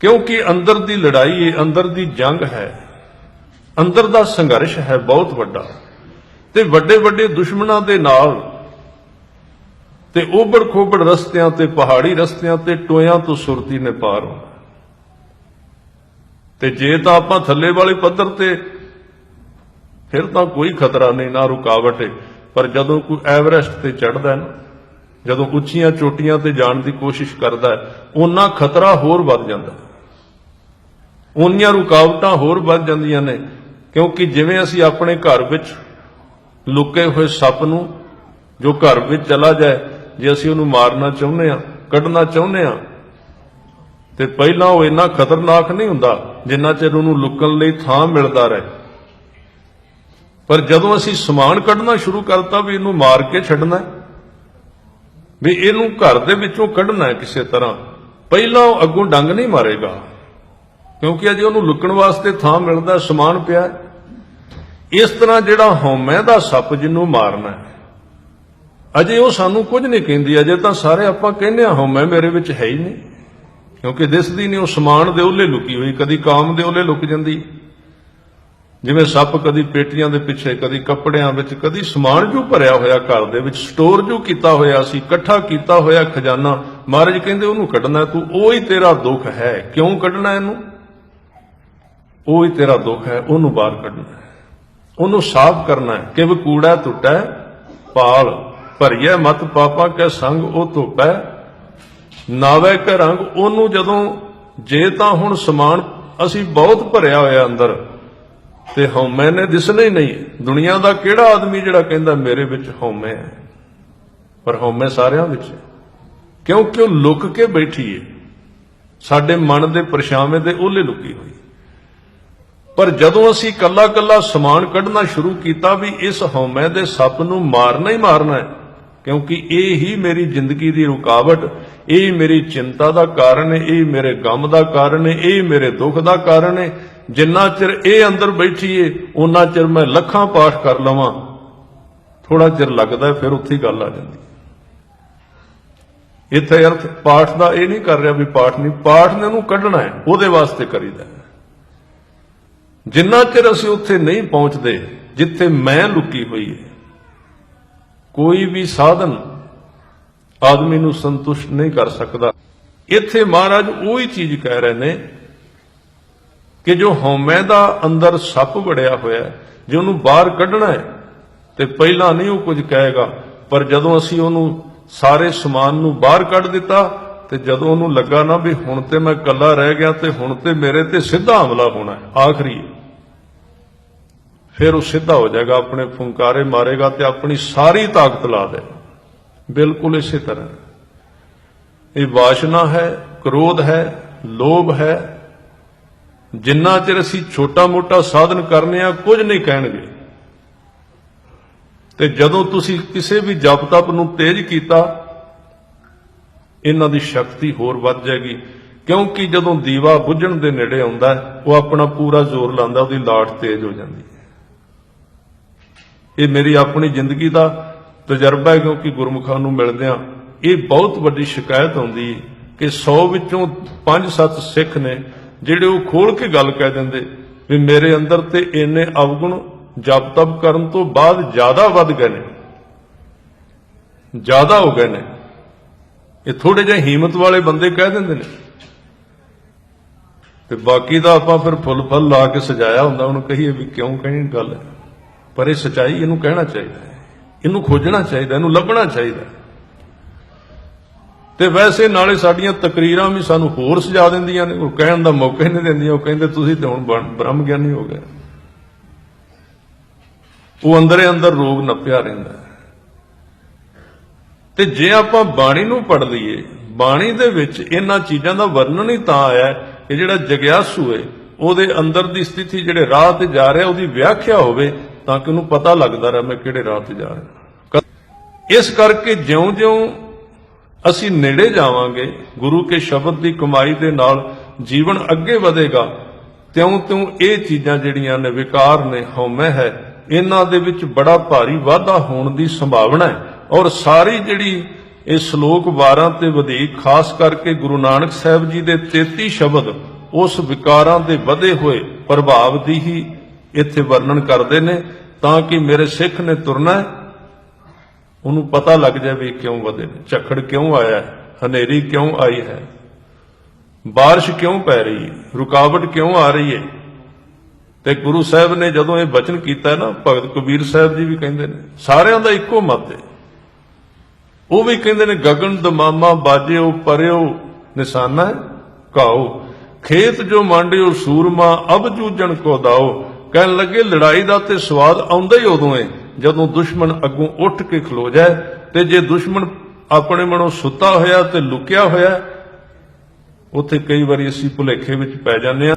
ਕਿਉਂਕਿ ਅੰਦਰ ਦੀ ਲੜਾਈ ਹੈ ਅੰਦਰ ਦੀ ਜੰਗ ਹੈ। ਅੰਦਰ ਦਾ ਸੰਘਰਸ਼ ਹੈ ਬਹੁਤ ਵੱਡਾ। ਤੇ ਵੱਡੇ ਵੱਡੇ ਦੁਸ਼ਮਣਾਂ ਦੇ ਨਾਲ ਤੇ ਉਬੜ ਖੋਬੜ ਰਸਤਿਆਂ ਤੇ, ਪਹਾੜੀ ਰਸਤਿਆਂ ਤੇ ਟੋਇਆਂ ਤੋਂ ਸੁਰਤੀ ਨੇ ਪਾਰ ਹੋਣਾ ਤੇ ਜੇ ਤਾਂ ਆਪਾਂ ਥੱਲੇ ਵਾਲੇ ਪੱਧਰ ਤੇ, ਫਿਰ ਤਾਂ ਕੋਈ ਖਤਰਾ ਨਹੀਂ, ਨਾ ਰੁਕਾਵਟ ਹੈ ਪਰ ਜਦੋਂ ਕੋਈ ਐਵਰੈਸਟ ਤੇ ਚੜਦਾ ਹੈ ਨਾ, ਜਦੋਂ ਉੱਚੀਆਂ ਚੋਟੀਆਂ ਤੇ ਜਾਣ ਦੀ ਕੋਸ਼ਿਸ਼ ਕਰਦਾ ਹੈ, ਉਹਨਾਂ ਖਤਰਾ ਹੋਰ ਵੱਧ ਜਾਂਦਾ ਹੈ। ਉਨੀਆਂ ਰੁਕਾਵਟਾਂ ਹੋਰ ਵੱਧ ਜਾਂਦੀਆਂ ਨੇ, ਕਿਉਂਕਿ ਜਿਵੇਂ ਅਸੀਂ ਆਪਣੇ ਘਰ ਵਿੱਚ ਲੁਕੇ ਹੋਏ ਸੱਪ ਨੂੰ, ਜੋ ਘਰ ਵਿੱਚ ਚਲਾ ਜਾਏ, ਜੇ ਅਸੀਂ ਉਹਨੂੰ ਮਾਰਨਾ ਚਾਹੁੰਦੇ ਆ ਕੱਢਣਾ ਚਾਹੁੰਦੇ ਆ ਤੇ ਪਹਿਲਾਂ ਉਹ ਇੰਨਾ ਖਤਰਨਾਕ ਨਹੀਂ ਹੁੰਦਾ, ਜਿੰਨਾ ਚਿਰ ਉਹਨੂੰ ਲੁਕਣ ਲਈ ਥਾਂ ਮਿਲਦਾ ਰਹੇ। ਪਰ ਜਦੋਂ ਅਸੀਂ ਸਮਾਨ ਕੱਢਣਾ ਸ਼ੁਰੂ ਕਰਤਾ ਵੀ ਇਹਨੂੰ ਮਾਰ ਕੇ ਛੱਡਣਾ ਵੀ ਇਹਨੂੰ ਘਰ ਦੇ ਵਿੱਚੋਂ ਕੱਢਣਾ ਕਿਸੇ ਤਰ੍ਹਾਂ, ਪਹਿਲਾਂ ਉਹ ਅੱਗੋਂ ਡੰਗ ਨਹੀਂ ਮਾਰੇਗਾ। ਕਿਉਂਕਿ ਅਜੇ ਉਹਨੂੰ ਲੁਕਣ ਵਾਸਤੇ ਥਾਂ ਮਿਲਦਾ, ਸਮਾਨ ਪਿਆ ਇਸ ਤਰ੍ਹਾਂ ਜਿਹੜਾ ਹਉਮੈ ਦਾ ਸੱਪ ਜਿਹਨੂੰ ਮਾਰਨਾ ਅਜੇ ਉਹ ਸਾਨੂੰ ਕੁਝ ਨਹੀਂ ਕਹਿੰਦੀ, ਅਜੇ ਤਾਂ ਸਾਰੇ ਆਪਾਂ ਕਹਿੰਦੇ ਆ ਹਉਮੈ ਮੇਰੇ ਵਿੱਚ ਹੈ ਹੀ ਨਹੀਂ। ਕਿਉਂਕਿ ਦਿਸਦੀ ਨਹੀਂ, ਉਹ ਸਮਾਨ ਦੇ ਉਹਲੇ ਲੁਕੀ ਹੋਈ, ਕਦੀ ਕਾਮ ਦੇ ਉਹਲੇ ਲੁਕ ਜਾਂਦੀ। ਜਿਵੇਂ ਸੱਪ ਕਦੀ ਪੇਟੀਆਂ ਦੇ ਪਿੱਛੇ, ਕਦੀ ਕੱਪੜਿਆਂ ਵਿੱਚ, ਕਦੀ ਸਮਾਨ ਜੂ ਭਰਿਆ ਹੋਇਆ ਘਰ ਦੇ ਵਿੱਚ, ਸਟੋਰ ਜੋ ਕੀਤਾ ਹੋਇਆ ਸੀ, ਇਕੱਠਾ ਕੀਤਾ ਹੋਇਆ ਖਜ਼ਾਨਾ। ਮਹਾਰਾਜ ਕਹਿੰਦੇ ਉਹਨੂੰ ਕੱਢਣਾ, ਤੂੰ ਉਹ ਹੀ ਤੇਰਾ ਦੁੱਖ ਹੈ। ਕਿਉਂ ਕੱਢਣਾ ਇਹਨੂੰ? ਉਹ ਹੀ ਤੇਰਾ ਦੁੱਖ ਹੈ, ਉਹਨੂੰ ਬਾਹਰ ਕੱਢਣਾ ਹੈ। ਉਹਨੂੰ ਸਾਫ਼ ਕਰਨਾ ਹੈ, ਕਿਵ ਕੂੜਾ ਟੁੱਟੈ, ਪਾਲ। ਭਰੀਐ ਮਤ ਪਾਪਾ ਕੈ ਸੰਗ ਉਹ ਧੋਪੈ। ਨਾਵੇ ਕੈ ਰੰਗ ਉਹਨੂੰ ਜਦੋਂ ਜੇ ਤਾਂ ਹੁਣ ਸਮਾਨ ਅਸੀਂ ਬਹੁਤ ਭਰਿਆ ਹੋਇਆ ਅੰਦਰ, ਤੇ ਹਉਮੈ ਨੇ ਦਿਸਣਾ ਹੀ ਨਹੀਂ। ਦੁਨੀਆ ਦਾ ਕਿਹੜਾ ਆਦਮੀ ਜਿਹੜਾ ਕਹਿੰਦਾ ਮੇਰੇ ਵਿੱਚ ਹਉਮੈ ਹੈ? ਪਰ ਹਉਮੈ ਸਾਰਿਆਂ ਵਿੱਚ ਕਿਉਂਕਿ ਉਹ ਲੁਕ ਕੇ ਬੈਠੀ ਹੈ ਸਾਡੇ ਮਨ ਦੇ ਪਰਛਾਵੇਂ ਦੇ ਉਹਲੇ ਲੁਕੀ ਹੋਈ। ਪਰ ਜਦੋਂ ਅਸੀਂ ਕੱਲਾ ਕੱਲਾ ਸਮਾਨ ਕੱਢਣਾ ਸ਼ੁਰੂ ਕੀਤਾ ਵੀ ਇਸ ਹਉਮੈ ਦੇ ਸੱਪ ਨੂੰ ਮਾਰਨਾ ਹੀ ਮਾਰਨਾ ਹੈ, ਕਿਉਂਕਿ ਇਹ ਹੀ ਮੇਰੀ ਜ਼ਿੰਦਗੀ ਦੀ ਰੁਕਾਵਟ, ਇਹ ਮੇਰੀ ਚਿੰਤਾ ਦਾ ਕਾਰਨ ਹੈ, ਇਹ ਮੇਰੇ ਗਮ ਦਾ ਕਾਰਨ ਹੈ, ਇਹ ਮੇਰੇ ਦੁੱਖ ਦਾ ਕਾਰਨ ਹੈ। ਜਿੰਨਾ ਚਿਰ ਇਹ ਅੰਦਰ ਬੈਠੀਏ ਏ ਉਹਨਾਂ ਚਿਰ ਮੈਂ ਲੱਖਾਂ ਪਾਠ ਕਰ ਲਵਾਂ। ਥੋੜਾ ਚਿਰ ਲੱਗਦਾ ਫਿਰ ਉੱਥੇ ਹੀ ਗੱਲ ਆ ਜਾਂਦੀ। ਇੱਥੇ ਅਰਥ ਪਾਠ ਦਾ ਇਹ ਨਹੀਂ ਕਰ ਰਿਹਾ ਵੀ ਪਾਠ ਨਹੀਂ, ਪਾਠ ਨੇ ਉਹਨੂੰ ਕੱਢਣਾ ਹੈ, ਉਹਦੇ ਵਾਸਤੇ ਕਰੀਦਾ ਹੈ। ਜਿੰਨਾ ਚਿਰ ਅਸੀਂ ਉੱਥੇ ਨਹੀਂ ਪਹੁੰਚਦੇ, ਜਿੱਥੇ ਮੈਂ ਲੁਕੀ ਹੋਈ ਹੈ, ਕੋਈ ਵੀ ਸਾਧਨ ਆਦਮੀ ਨੂੰ ਸੰਤੁਸ਼ਟ ਨਹੀਂ ਕਰ ਸਕਦਾ। ਇੱਥੇ ਮਹਾਰਾਜ ਉਹੀ ਚੀਜ਼ ਕਹਿ ਰਹੇ ਨੇ ਕਿ ਜੋ ਹਉਮੈ ਦਾ ਅੰਦਰ ਸੱਪ ਵੜਿਆ ਹੋਇਆ ਹੈ, ਜੇ ਉਹਨੂੰ ਬਾਹਰ ਕੱਢਣਾ ਹੈ, ਤੇ ਪਹਿਲਾਂ ਨਹੀਂ ਉਹ ਕੁਝ ਕਹੇਗਾ, ਪਰ ਜਦੋਂ ਅਸੀਂ ਉਹਨੂੰ ਸਾਰੇ ਸਮਾਨ ਨੂੰ ਬਾਹਰ ਕੱਢ ਦਿੱਤਾ, ਤੇ ਜਦੋਂ ਉਹਨੂੰ ਲੱਗਾ ਨਾ ਵੀ ਹੁਣ ਤੇ ਮੈਂ ਇਕੱਲਾ ਰਹਿ ਗਿਆ ਤੇ ਹੁਣ ਤੇ ਮੇਰੇ ਤੇ ਸਿੱਧਾ ਹਮਲਾ ਹੋਣਾ ਹੈ, ਆਖਰੀ ਫਿਰ ਉਹ ਸਿੱਧਾ ਹੋ ਜਾਏਗਾ, ਆਪਣੇ ਫੁੰਕਾਰੇ ਮਾਰੇਗਾ ਤੇ ਆਪਣੀ ਸਾਰੀ ਤਾਕਤ ਲਾ ਦੇ। ਬਿਲਕੁਲ ਇਸੇ ਤਰ੍ਹਾਂ। ਇਹ ਵਾਸ਼ਨਾ ਹੈ, ਕ੍ਰੋਧ ਹੈ, ਲੋਭ ਹੈ। ਜਿੰਨਾ ਚਿਰ ਅਸੀਂ ਛੋਟਾ-ਮੋਟਾ ਸਾਧਨ ਕਰਨੇ ਆ, ਕੁਝ ਨਹੀਂ ਕਹਿਣਗੇ। ਤੇ ਜਦੋਂ ਤੁਸੀਂ ਕਿਸੇ ਵੀ ਜਪ ਤਪ ਨੂੰ ਤੇਜ਼ ਕੀਤਾ, ਇਹਨਾਂ ਦੀ ਸ਼ਕਤੀ ਹੋਰ ਵੱਧ ਜਾਏਗੀ। ਕਿਉਂਕਿ ਜਦੋਂ ਦੀਵਾ ਬੁੱਝਣ ਦੇ ਨੇੜੇ ਆਉਂਦਾ ਉਹ ਆਪਣਾ ਪੂਰਾ ਜ਼ੋਰ ਲਾਉਂਦਾ, ਉਹਦੀ ਲਾਟ ਤੇਜ਼ ਹੋ ਜਾਂਦੀ ਹੈ। ਇਹ ਮੇਰੀ ਆਪਣੀ ਜ਼ਿੰਦਗੀ ਦਾ ਤਜਰਬਾ ਹੈ ਕਿਉਂਕਿ ਗੁਰਮੁਖਾਂ ਨੂੰ ਮਿਲਦਿਆਂ ਇਹ ਬਹੁਤ ਵੱਡੀ ਸ਼ਿਕਾਇਤ ਆਉਂਦੀ ਹੈ ਕਿ 100 ਵਿੱਚੋਂ 5-7 ਸਿੱਖ ਨੇ ਜਿਹੜੇ ਉਹ ਖੋਲ ਕੇ ਗੱਲ ਕਹਿ ਦਿੰਦੇ ਵੀ ਮੇਰੇ ਅੰਦਰ ਤੇ ਇੰਨੇ ਅਵਗੁਣ ਜਪ ਤਪ ਕਰਨ ਤੋਂ ਬਾਅਦ ਜ਼ਿਆਦਾ ਵੱਧ ਗਏ ਨੇ। ਜ਼ਿਆਦਾ ਹੋ ਗਏ ਨੇ। ਇਹ ਥੋੜੇ ਜਿਹੇ ਹਿੰਮਤ ਵਾਲੇ ਬੰਦੇ ਕਹਿ ਦਿੰਦੇ ਨੇ। ਤੇ ਬਾਕੀ ਦਾ ਆਪਾਂ ਫਿਰ ਫੁੱਲ ਫਲ ਲਾ ਕੇ ਸਜਾਇਆ ਹੁੰਦਾ, ਉਹਨੂੰ ਕਹੀਏ ਵੀ ਕਿਉਂ ਕਹੀ ਗੱਲ? ਹੈ ਪਰ ਇਹ ਸਚਾਈ ਇਹਨੂੰ ਕਹਿਣਾ ਚਾਹੀਦਾ ਹੈ। ਇਹਨੂੰ ਖੋਜਣਾ ਚਾਹੀਦਾ ਇਹਨੂੰ ਲੱਭਣਾ ਚਾਹੀਦਾ ਤੇ ਵੈਸੇ ਨਾਲੇ ਸਾਡੀਆਂ ਤਕਰੀਰਾਂ ਵੀ ਸਾਨੂੰ ਹੋਰ ਸਜਾ ਦਿੰਦੀਆਂ ਨੇ, ਉਹ ਕਹਿਣ ਦਾ ਮੌਕਾ ਹੀ ਨਹੀਂ ਦਿੰਦੀਆਂ, ਉਹ ਕਹਿੰਦੇ ਤੁਸੀਂ ਤੇ ਹੁਣ ਬ੍ਰਹਮ ਗਿਆਨੀ ਹੋ ਗਏ। ਉਹ ਅੰਦਰੇ ਅੰਦਰ ਰੋਗ ਨੱਪਿਆ ਰਹਿੰਦਾ ਤੇ ਜੇ ਆਪਾਂ ਬਾਣੀ ਨੂੰ ਪੜ ਲਈਏ, ਬਾਣੀ ਦੇ ਵਿੱਚ ਇਹਨਾਂ ਚੀਜ਼ਾਂ ਦਾ ਵਰਣਨ ਹੀ ਤਾਂ ਆਇਆ ਕਿ ਜਿਹੜਾ ਜਗਿਆਸੂ ਹੈ, ਉਹਦੇ ਅੰਦਰ ਦੀ ਸਥਿਤੀ, ਜਿਹੜੇ ਰਾਹ ਤੇ ਜਾ ਰਿਹਾ, ਉਹਦੀ ਵਿਆਖਿਆ ਹੋਵੇ ਤਾਂ ਕਿ ਉਹਨੂੰ ਪਤਾ ਲੱਗਦਾ ਰਹੇ ਮੈਂ ਕਿਹੜੇ ਰਾਹ ਤੇ ਜਾ ਰਿਹਾ। ਇਸ ਕਰਕੇ ਜਿਉਂ-ਜਿਉਂ ਅਸੀਂ ਨੇੜੇ ਜਾਵਾਂਗੇ, ਗੁਰੂ ਕੇ ਸ਼ਬਦ ਦੀ ਕਮਾਈ ਦੇ ਨਾਲ ਜੀਵਨ ਅੱਗੇ ਵਧੇਗਾ, ਤਿਉਂ-ਤਿਉਂ ਇਹ ਚੀਜ਼ਾਂ ਜਿਹੜੀਆਂ ਨੇ ਵਿਕਾਰ ਨੇ, ਹਉਮੈ ਹੈ, ਇਹਨਾਂ ਦੇ ਵਿੱਚ ਬੜਾ ਭਾਰੀ ਵਾਧਾ ਹੋਣ ਦੀ ਸੰਭਾਵਨਾ ਹੈ। ਔਰ ਸਾਰੀ ਜਿਹੜੀ ਇਹ ਸ਼ਲੋਕ 12 ਤੇ ਵਧੇਕ, ਖਾਸ ਕਰਕੇ ਗੁਰੂ ਨਾਨਕ ਸਾਹਿਬ ਜੀ ਦੇ 33 ਸ਼ਬਦ, ਉਸ ਵਿਕਾਰਾਂ ਦੇ ਵਧੇ ਹੋਏ ਪ੍ਰਭਾਵ ਦੀ ਹੀ ਇੱਥੇ ਵਰਣਨ ਕਰਦੇ ਨੇ ਤਾਂ ਕਿ ਮੇਰੇ ਸਿੱਖ ਨੇ ਤੁਰਨਾ ਉਹਨੂੰ ਪਤਾ ਲੱਗ ਜਾਵੇ ਕਿਉਂ ਵਧੇ ਨੇ। ਝੱਖੜ ਕਿਉਂ ਆਇਆ ਹੈ? ਹਨੇਰੀ ਕਿਉਂ ਆਈ ਹੈ? ਬਾਰਿਸ਼ ਕਿਉਂ ਪੈ ਰਹੀ ਹੈ? ਰੁਕਾਵਟ ਕਿਉਂ ਆ ਰਹੀ ਹੈ? ਤੇ ਗੁਰੂ ਸਾਹਿਬ ਨੇ ਜਦੋਂ ਇਹ ਬਚਨ ਕੀਤਾ ਨਾ ਭਗਤ ਕਬੀਰ ਸਾਹਿਬ ਜੀ ਵੀ ਕਹਿੰਦੇ ਨੇ ਸਾਰਿਆਂ ਦਾ ਇੱਕੋ ਮਤ ਹੈ। ਉਹ ਵੀ ਕਹਿੰਦੇ ਨੇ ਗਗਨ ਦਮਾਮਾ ਬਾਜਿਓ ਪਰਿਓ ਨਿਸ਼ਾਨਾ ਹੈ, ਕਾਓ ਖੇਤ ਜੋ ਮੰਡਿਓ ਸੂਰਮਾ ਅਬ ਜੂਜਣ ਕੋ ਦਾਓ। ਕਹਿਣ ਲੱਗੇ, ਲੜਾਈ ਦਾ ਤੇ ਸਵਾਦ ਆਉਂਦਾ ਹੀ ਉਦੋਂ ਏ, ਜਦੋਂ ਦੁਸ਼ਮਣ ਅੱਗੋਂ ਉੱਠ ਕੇ ਖਲੋ ਜਾਏ ਤੇ ਜੇ ਦੁਸ਼ਮਣ ਆਪਣੇ ਮਨੋਂ ਸੁੱਤਾ ਹੋਇਆ ਤੇ ਲੁਕਿਆ ਹੋਇਆ, ਉੱਥੇ ਕਈ ਵਾਰੀ ਅਸੀਂ ਭੁਲੇਖੇ ਵਿੱਚ ਪੈ ਜਾਂਦੇ ਹਾਂ।